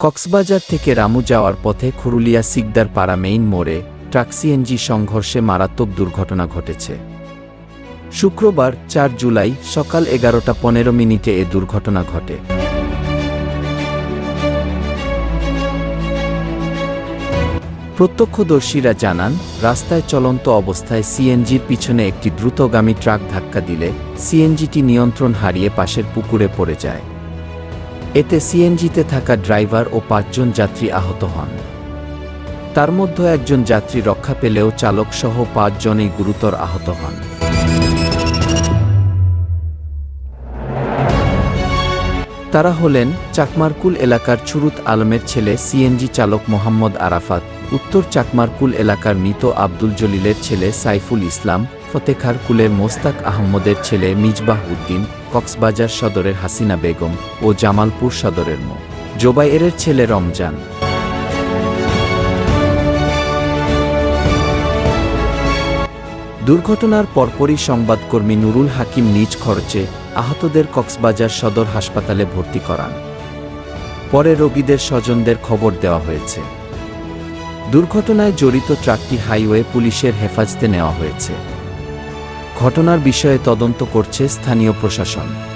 কক্সবাজার থেকে রামু যাওয়ার পথে খুরুলিয়া সিকদার পাড়া মেইন মোড়ে ট্রাক সিএনজি সংঘর্ষে মারাত্মক দুর্ঘটনা ঘটেছে। শুক্রবার চার জুলাই সকাল এগারোটা পনেরো মিনিটে এ দুর্ঘটনা ঘটে। প্রত্যক্ষদর্শীরা জানান, রাস্তায় চলন্ত অবস্থায় সিএনজির পিছনে একটি দ্রুতগামী ট্রাক ধাক্কা দিলে সিএনজিটি নিয়ন্ত্রণ হারিয়ে পাশের পুকুরে পড়ে যায়। এতে সিএনজিতে থাকা ড্রাইভার ও পাঁচজন যাত্রী আহত হন। তার মধ্যে একজন যাত্রী রক্ষা পেলেও চালকসহ পাঁচজনই গুরুতর আহত হন। তারা হলেন চাকমারকুল এলাকার ছুরুত আলমের ছেলে সিএনজি চালক মোহাম্মদ আরাফাত, উত্তর চাকমারকুল এলাকার মৃত আব্দুল জলিলের ছেলে সাইফুল ইসলাম ফতেখার কুলের মোস্তাক আহমদের ছেলে মিজবাহ উদ্দিন কক্সবাজার সদরের হাসিনা বেগম ও জামালপুর সদরের মো। জোবাইরের ছেলে রমজান। দুর্ঘটনার পরপরই সংবাদকর্মী নুরুল হাকিম নিজ খরচে আহতদের কক্সবাজার সদর হাসপাতালে ভর্তি করান। পরে রোগীদের স্বজনদের খবর দেওয়া হয়েছে। দুর্ঘটনায় জড়িত ট্রাকটি হাইওয়ে পুলিশের হেফাজতে নেওয়া হয়েছে। ঘটনার বিষয়ে তদন্ত করছে স্থানীয় প্রশাসন।